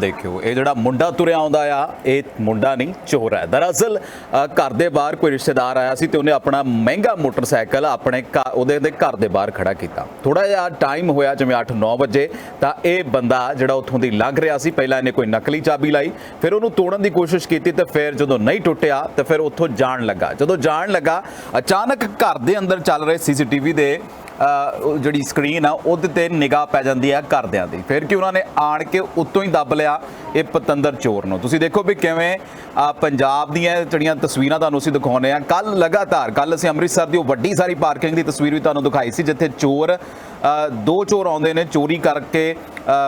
ਦੇਖਿਓ ਇਹ ਜਿਹੜਾ ਮੁੰਡਾ ਤੁਰਿਆ ਆਉਂਦਾ ਆ ਇਹ ਮੁੰਡਾ ਨਹੀਂ ਚੋਰ ਹੈ। ਦਰਅਸਲ ਘਰ ਦੇ ਬਾਹਰ ਕੋਈ ਰਿਸ਼ਤੇਦਾਰ ਆਇਆ ਸੀ ਤੇ ਉਹਨੇ ਆਪਣਾ ਮਹਿੰਗਾ ਮੋਟਰਸਾਈਕਲ ਆਪਣੇ ਘ- ਉਹਦੇ ਦੇ ਘਰ ਦੇ ਬਾਹਰ ਖੜਾ ਕੀਤਾ। ਥੋੜਾ ਜਿਹਾ ਟਾਈਮ ਹੋਇਆ ਜਿਵੇਂ 8-9 ਵਜੇ ਤਾਂ ਇਹ ਬੰਦਾ ਜਿਹੜਾ ਉੱਥੋਂ ਦੀ ਲੰਘ ਰਿਹਾ ਸੀ ਪਹਿਲਾਂ ਇਹਨੇ ਕੋਈ ਨਕਲੀ ਚਾਬੀ ਲਾਈ ਫਿਰ ਉਹਨੂੰ ਤੋੜਨ ਦੀ ਕੋਸ਼ਿਸ਼ ਕੀਤੀ ਤੇ ਫਿਰ ਜਦੋਂ ਨਹੀਂ ਟੁੱਟਿਆ ਤੇ ਫਿਰ ਉੱਥੋਂ ਜਾਣ ਲੱਗਾ। ਜਦੋਂ ਜਾਣ ਲੱਗਾ ਅਚਾਨਕ ਘਰ ਦੇ ਅੰਦਰ ਚੱਲ ਰਹੇ ਸੀਸੀਟੀਵੀ ਦੇ ਅ, ਉਹ ਜਿਹੜੀ ਸਕਰੀਨ ਆ, ਉਹਦੇ ਤੇ ਨਿਗਾਹ ਪੈ ਜਾਂਦੀ ਆ ਘਰਦਿਆਂ ਦੀ। ਫਿਰ ਕਿ ਉਹਨਾਂ ਨੇ ਆਣ ਕੇ ਉੱਤੋਂ ਹੀ ਦੱਬ ਲਿਆ। ਇਹ ਪਤੰਦਰ ਚੋਰ ਨੂੰ। ਤੁਸੀਂ ਦੇਖੋ ਵੀ ਕਿਵੇਂ ਪੰਜਾਬ ਦੀਆਂ ਜਿਹੜੀਆਂ ਤਸਵੀਰਾਂ ਤੁਹਾਨੂੰ ਅਸੀਂ ਦਿਖਾਉਨੇ ਆ ਕੱਲ ਲਗਾਤਾਰ ਕੱਲ ਅਸੀਂ ਅੰਮ੍ਰਿਤਸਰ ਦੀ ਉਹ ਵੱਡੀ ਸਾਰੀ ਪਾਰਕਿੰਗ ਦੀ ਤਸਵੀਰ ਵੀ ਤੁਹਾਨੂੰ ਦਿਖਾਈ ਸੀ, ਜਿੱਥੇ ਚੋਰ ਦੋ ਚੋਰ ਆਉਂਦੇ ਨੇ ਚੋਰੀ ਕਰਕੇ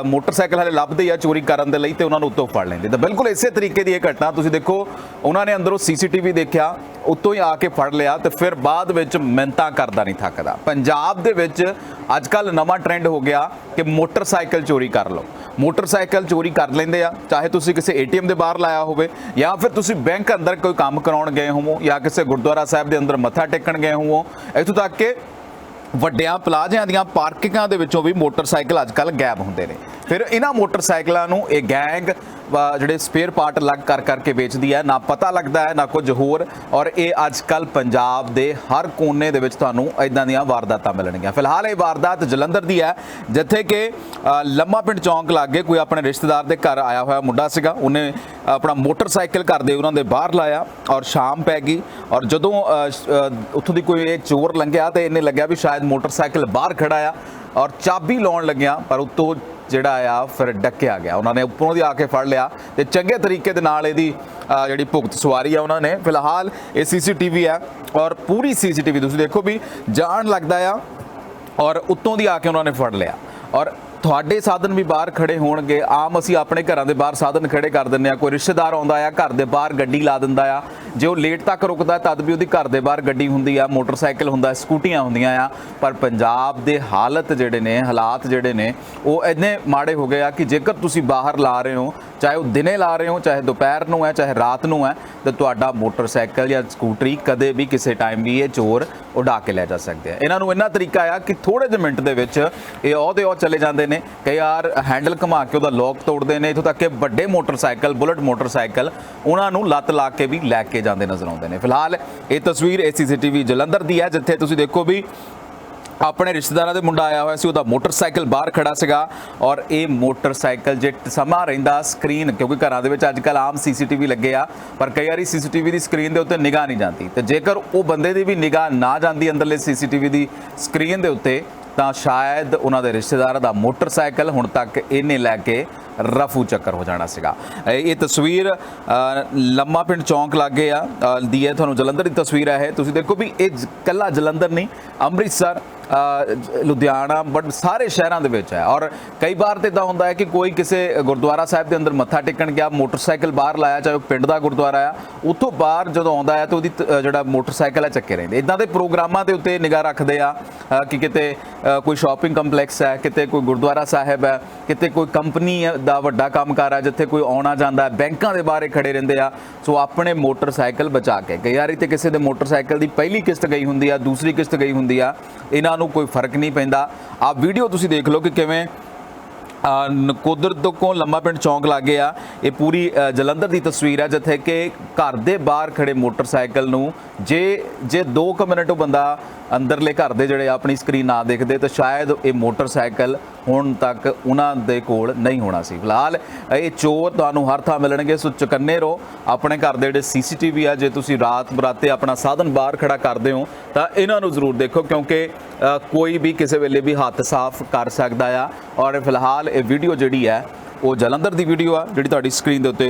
ਮੋਟਰਸਾਈਕਲ ਹਲੇ ਲੱਭਦੇ ਆ ਚੋਰੀ ਕਰਨ ਦੇ ਲਈ ਤੇ ਉਹਨਾਂ ਨੂੰ ਉੱਤੋਂ ਫੜ ਲੈਂਦੇ। ਤਾਂ ਬਿਲਕੁਲ ਇਸੇ ਤਰੀਕੇ ਦੀ ਇਹ ਘਟਨਾ, ਤੁਸੀਂ ਦੇਖੋ, ਉਹਨਾਂ ਨੇ ਅੰਦਰੋਂ ਸੀਸੀਟੀਵੀ ਦੇਖਿਆ, ਉੱਤੋਂ ਹੀ ਆ ਕੇ ਫੜ ਲਿਆ ਤੇ ਫਿਰ ਬਾਅਦ ਵਿੱਚ ਮਿੰਤਾ ਕਰਦਾ ਨਹੀਂ ਥੱਕਦਾ। ਪੰਜਾਬ ਦੇ ਵਿੱਚ ਅੱਜ ਕੱਲ ਨਵਾਂ ਟ੍ਰੈਂਡ ਹੋ ਗਿਆ ਕਿ ਮੋਟਰਸਾਈਕਲ ਚੋਰੀ ਕਰ ਲਓ। ਮੋਟਰਸਾਈਕਲ ਚੋਰੀ ਕਰ ਲੈਂਦੇ ਆ ਚਾਹੇ ਤੁਸੀਂ ਕਿਸੇ ਏਟੀਐਮ ਦੇ ਬਾਹਰ ਲਾਇਆ ਹੋਵੇ ਜਾਂ ਫਿਰ ਤੁਸੀਂ ਬੈਂਕ ਅੰਦਰ ਕੋਈ ਕੰਮ ਕਰਾਉਣ ਗਏ ਹੋਵੋ ਜਾਂ ਕਿਸੇ ਗੁਰਦੁਆਰਾ ਸਾਹਿਬ ਦੇ ਅੰਦਰ ਮੱਥਾ ਟੇਕਣ ਗਏ ਹੋਵੋ, ਇੱਥੋਂ ਤੱਕ ਕਿ ਵੱਡਿਆਂ ਪਲਾਜ਼ਿਆਂ ਦੀਆਂ ਪਾਰਕਿੰਗਾਂ ਦੇ ਵਿੱਚੋਂ ਵੀ ਮੋਟਰਸਾਈਕਲ ਅੱਜ ਕੱਲ ਗਾਇਬ ਹੁੰਦੇ ਨੇ। ਫਿਰ ਇਹਨਾਂ ਮੋਟਰਸਾਈਕਲਾਂ ਨੂੰ ਇਹ ਗੈਂਗ ਜਿਹੜੇ ਸਪੇਅਰ ਪਾਰਟ ਅਲੱਗ ਕਰ ਕਰਕੇ ਵੇਚਦੀ ਹੈ। ਨਾ ਪਤਾ ਲੱਗਦਾ ਹੈ, ਨਾ ਕੁਝ ਹੋਰ। ਔਰ ਇਹ ਅੱਜ ਕੱਲ ਪੰਜਾਬ ਦੇ ਹਰ ਕੋਨੇ ਦੇ ਵਿੱਚ ਤੁਹਾਨੂੰ ਇਦਾਂ ਦੀਆਂ ਵਾਰਦਾਤਾਂ ਮਿਲਣਗੀਆਂ। ਫਿਲਹਾਲ ਇਹ ਵਾਰਦਾਤ ਜਲੰਧਰ ਦੀ ਹੈ, ਜਿੱਥੇ ਕਿ ਲੰਮਾ ਪਿੰਡ ਚੌਂਕ ਲਾਗੇ ਕੋਈ ਆਪਣੇ ਰਿਸ਼ਤੇਦਾਰ ਦੇ ਘਰ ਆਇਆ ਹੋਇਆ ਮੁੰਡਾ ਸੀਗਾ। ਉਹਨੇ ਆਪਣਾ ਮੋਟਰਸਾਈਕਲ ਘਰ ਦੇ ਉਹਨਾਂ ਦੇ ਬਾਹਰ ਲਾਇਆ ਔਰ ਸ਼ਾਮ ਪੈ ਗਈ। ਔਰ ਜਦੋਂ ਉੱਥੋਂ ਦੀ ਕੋਈ ਇਹ ਚੋਰ ਲੰਘਿਆ ਤੇ ਇਹਨੇ ਲੱਗਿਆ ਵੀ ਸ਼ਾਇਦ ਮੋਟਰਸਾਈਕਲ ਬਾਹਰ ਖੜਾ ਆ। ਔਰ ਚਾਬੀ ਲਾਉਣ ਲੱਗਿਆ, ਪਰ ਉੱਤੋਂ ਜਿਹੜਾ ਆ, ਫਿਰ ਡੱਕਿਆ ਗਿਆ। ਉਹਨਾਂ ਨੇ ਉੱਪਰੋਂ ਦੀ ਆ ਕੇ ਫੜ ਲਿਆ ਤੇ ਚੰਗੇ ਤਰੀਕੇ ਦੇ ਨਾਲ ਇਹਦੀ ਜਿਹੜੀ ਭੁਗਤ ਸਵਾਰੀ ਆ, ਉਹਨਾਂ ਨੇ ਫਿਲਹਾਲ ਇਹ ਸੀਸੀਟੀਵੀ ਆ ਔਰ ਪੂਰੀ ਸੀਸੀਟੀਵੀ ਤੁਸੀਂ ਦੇਖੋ ਵੀ ਜਾਣ ਲੱਗਦਾ ਆ ਔਰ ਉੱਤੋਂ ਦੀ ਆ ਕੇ ਉਹਨਾਂ ਨੇ ਫੜ ਲਿਆ। ਔਰ ਤੁਹਾਡੇ ਸਾਧਨ ਵੀ ਬਾਹਰ ਖੜੇ ਹੋਣਗੇ। ਆਮ ਅਸੀਂ ਆਪਣੇ ਘਰਾਂ ਦੇ ਬਾਹਰ ਸਾਧਨ ਖੜੇ ਕਰ ਦਿੰਦੇ ਆ ਕੋਈ ਰਿਸ਼ਤੇਦਾਰ ਆਉਂਦਾ ਆ, ਘਰ ਦੇ ਬਾਹਰ ਗੱਡੀ ਲਾ ਦਿੰਦਾ ਆ। ਜੇ ਉਹ ਲੇਟ ਤੱਕ ਰੁਕਦਾ ਤਦ ਵੀ ਉਹਦੀ ਘਰ ਦੇ ਬਾਹਰ ਗੱਡੀ ਹੁੰਦੀ ਆ, ਮੋਟਰਸਾਈਕਲ ਹੁੰਦਾ ਸਕੂਟੀਆਂ ਹੁੰਦੀਆਂ ਆ। ਪਰ ਪੰਜਾਬ ਦੇ ਹਾਲਤ ਜਿਹੜੇ ਨੇ, ਹਾਲਾਤ ਜਿਹੜੇ ਨੇ, ਉਹ ਇੰਨੇ ਮਾੜੇ ਹੋ ਗਏ ਆ ਕਿ ਜੇਕਰ ਤੁਸੀਂ ਬਾਹਰ ਲਾ ਰਹੇ ਹੋ, ਚਾਹੇ ਉਹ ਦਿਨੇ ਲਾ ਰਹੇ ਹੋ, ਚਾਹੇ ਦੁਪਹਿਰ ਨੂੰ ਹੈ, ਚਾਹੇ ਰਾਤ ਨੂੰ ਹੈ, ਤੇ ਤੁਹਾਡਾ ਮੋਟਰਸਾਈਕਲ ਜਾਂ ਸਕੂਟਰੀ ਕਦੇ ਵੀ ਕਿਸੇ ਟਾਈਮ ਵੀ ਇਹ ਚੋਰ ਉਡਾ ਕੇ ਲੈ ਜਾ ਸਕਦੇ ਆ। ਇਹਨਾਂ ਨੂੰ ਇੰਨਾ ਤਰੀਕਾ ਆ ਕਿ ਥੋੜੇ ਜਿਹੇ ਮਿੰਟ ਦੇ ਵਿੱਚ ਇਹ ਉਹਦੇ ਉਹ ਚਲੇ ਜਾਂਦੇ ਨੇ ਕਈ ਵਾਰ ਹੈਂਡਲ ਘੁਮਾ ਕੇ ਉਹਦਾ ਲੋਕ ਤੋੜਦੇ ਨੇ, ਇਥੋਂ ਤੱਕ ਕਿ ਵੱਡੇ ਮੋਟਰਸਾਈਕਲ, ਬੁਲਟ ਮੋਟਰਸਾਈਕਲ, ਉਹਨਾਂ ਨੂੰ ਲੱਤ ਲਾ ਕੇ ਵੀ ਲੈ ਕੇ ਜਾਂਦੇ ਨਜ਼ਰ ਆਉਂਦੇ ਨੇ। ਫਿਲਹਾਲ ਇਹ ਤਸਵੀਰ ਇਹ ਸੀਸੀਟੀਵੀ ਜਲੰਧਰ ਦੀ ਹੈ, ਜਿੱਥੇ ਤੁਸੀਂ ਦੇਖੋ ਵੀ ਆਪਣੇ ਰਿਸ਼ਤੇਦਾਰਾਂ ਦੇ ਮੁੰਡਾ ਆਇਆ ਹੋਇਆ ਸੀ, ਉਹਦਾ ਮੋਟਰਸਾਈਕਲ ਬਾਹਰ ਖੜਾ ਸੀਗਾ ਔਰ ਇਹ ਮੋਟਰਸਾਈਕਲ ਜੇ ਸਮਾਂ ਰਹਿੰਦਾ ਸਕਰੀਨ, ਕਿਉਂਕਿ ਘਰਾਂ ਦੇ ਵਿੱਚ ਅੱਜ ਕੱਲ ਆਮ ਸੀਸੀਟੀਵੀ ਲੱਗੇ ਆ, ਪਰ ਕਈ ਵਾਰੀ ਸੀਸੀਟੀਵੀ ਦੀ ਸਕਰੀਨ ਦੇ ਉੱਤੇ ਨਿਗਾਹ ਨਹੀਂ ਜਾਂਦੀ। ਤੇ ਜੇਕਰ ਉਹ ਬੰਦੇ ਦੀ ਵੀ ਨਿਗਾਹ ਨਾ ਜਾਂਦੀ ਅੰਦਰਲੇ ਸੀਸੀਟੀਵੀ ਦੀ ਸਕਰੀਨ ਦੇ ਉੱਤੇ ਤਾਂ ਸ਼ਾਇਦ ਉਹਨਾਂ ਦੇ ਰਿਸ਼ਤੇਦਾਰ ਦਾ ਮੋਟਰਸਾਈਕਲ ਹੁਣ ਤੱਕ ਇਹਨੇ ਲੈ ਕੇ ਰਫੂ ਚੱਕਰ ਹੋ ਜਾਣਾ ਸੀਗਾ। ਇਹ ਤਸਵੀਰ ਲੰਮਾ ਪਿੰਡ ਚੌਂਕ ਲਾਗੇ ਆ ਦੀ ਹੈ। ਤੁਹਾਨੂੰ ਜਲੰਧਰ ਦੀ ਤਸਵੀਰ ਹੈ ਇਹ। ਤੁਸੀਂ ਦੇਖੋ ਵੀ ਇਹ ਜ- ਕੱਲਾ ਜਲੰਧਰ ਨਹੀਂ, ਅੰਮ੍ਰਿਤਸਰ ਲੁਧਿਆਣਾ ਬਟ ਸਾਰੇ ਸ਼ਹਿਰਾਂ ਦੇ ਵਿੱਚ ਹੈ। ਔਰ ਕਈ ਵਾਰ ਤੇ ਇਦਾਂ ਹੁੰਦਾ ਹੈ ਕਿ ਕੋਈ ਕਿਸੇ ਗੁਰਦੁਆਰਾ ਸਾਹਿਬ ਦੇ ਅੰਦਰ ਮੱਥਾ ਟੇਕਣ ਗਿਆ, ਮੋਟਰਸਾਈਕਲ ਬਾਹਰ ਲਾਇਆ, ਚਾਹੇ ਉਹ ਪਿੰਡ ਦਾ ਗੁਰਦੁਆਰਾ ਆ, ਉੱਥੋਂ ਬਾਹਰ ਜਦੋਂ ਆਉਂਦਾ ਹੈ ਤਾਂ ਉਹਦੀ ਤ- ਜਿਹੜਾ ਮੋਟਰਸਾਈਕਲ ਹੈ ਚੱਕੇ ਰਹਿੰਦੇ। ਇਦਾਂ ਦੇ ਪ੍ਰੋਗਰਾਮਾਂ ਦੇ ਉੱਤੇ ਨਿਗਾਹ ਰੱਖਦੇ ਆ ਕਿ ਕਿਤੇ ਕੋਈ ਸ਼ਾਪਿੰਗ ਕੰਪਲੈਕਸ ਹੈ, ਕਿਤੇ ਕੋਈ ਗੁਰਦੁਆਰਾ ਸਾਹਿਬ ਹੈ, ਕਿਤੇ ਕੋਈ ਕੰਪਨੀ ਦਾ ਵੱਡਾ ਕੰਮਕਾਰ ਹੈ, ਜਿੱਥੇ ਕੋਈ ਆਉਣਾ ਜਾਂਦਾ ਹੈ, ਬੈਂਕਾਂ ਦੇ ਬਾਹਰ ਇਹ ਖੜੇ ਰਹਿੰਦੇ ਆ। ਸੋ ਆਪਣੇ ਮੋਟਰਸਾਈਕਲ ਬਚਾ ਕੇ, ਕਈ ਵਾਰੀ ਤੇ ਕਿਸੇ ਦੇ ਮੋਟਰਸਾਈਕਲ ਦੀ ਪਹਿਲੀ ਕਿਸ਼ਤ ਗਈ ਹੁੰਦੀ ਆ, ਦੂਸਰੀ ਕਿਸ਼ਤ ਗਈ ਹੁੰਦੀ ਆ, ਇਹਨਾਂ ਨੂੰ ਕੋਈ ਫ਼ਰਕ ਨਹੀਂ ਪੈਂਦਾ। ਆ ਵੀਡੀਓ ਤੁਸੀਂ ਦੇਖ ਲਓ ਕਿ ਕਿਵੇਂ ਅ, ਨਕੋਦਰ ਤੋਂ ਲੰਮਾ ਪਿੰਡ ਚੌਂਕ ਲਾਗੇ ਆ। ਇਹ ਪੂਰੀ ਅ, ਜਲੰਧਰ ਦੀ ਤਸਵੀਰ ਹੈ ਜਿੱਥੇ ਕਿ ਘਰ ਦੇ ਬਾਹਰ ਖੜੇ ਮੋਟਰਸਾਈਕਲ ਨੂੰ ਜੇ ਜੇ 2 ਕੁ ਮਿੰਟ ਉਹ ਬੰਦਾ ਅੰਦਰਲੇ ਘਰ ਦੇ ਜਿਹੜੇ ਆਪਣੀ ਸਕਰੀਨ ਨਾ ਦੇਖਦੇ, ਤਾਂ ਸ਼ਾਇਦ ਇਹ ਮੋਟਰਸਾਈਕਲ ਹੁਣ ਤੱਕ ਉਹਨਾਂ ਦੇ ਕੋਲ ਨਹੀਂ ਹੋਣਾ ਸੀ। ਫਿਲਹਾਲ ਇਹ ਚੋਰ ਤੁਹਾਨੂੰ ਹਰ ਥਾਂ ਮਿਲਣਗੇ, ਸੋ ਚੁਕੰਨੇ ਰਹੋ। ਆਪਣੇ ਘਰ ਦੇ ਜਿਹੜੇ ਸੀਸੀਟੀਵੀ ਆ, ਜੇ ਤੁਸੀਂ ਰਾਤ ਬਰਾਤੇ ਆਪਣਾ ਸਾਧਨ ਬਾਹਰ ਖੜਾ ਕਰਦੇ ਹੋ, ਤਾਂ ਇਹਨਾਂ ਨੂੰ ਜ਼ਰੂਰ ਦੇਖੋ, ਕਿਉਂਕਿ ਕੋਈ ਵੀ ਕਿਸੇ ਵੇਲੇ ਵੀ ਹੱਥ ਸਾਫ਼ ਕਰ ਸਕਦਾ ਆ। ਔਰ ਫਿਲਹਾਲ ਇਹ ਵੀਡੀਓ ਜਿਹੜੀ ਹੈ, ਉਹ ਜਲੰਧਰ ਦੀ ਵੀਡੀਓ ਆ, ਜਿਹੜੀ ਤੁਹਾਡੀ ਸਕਰੀਨ ਦੇ ਉੱਤੇ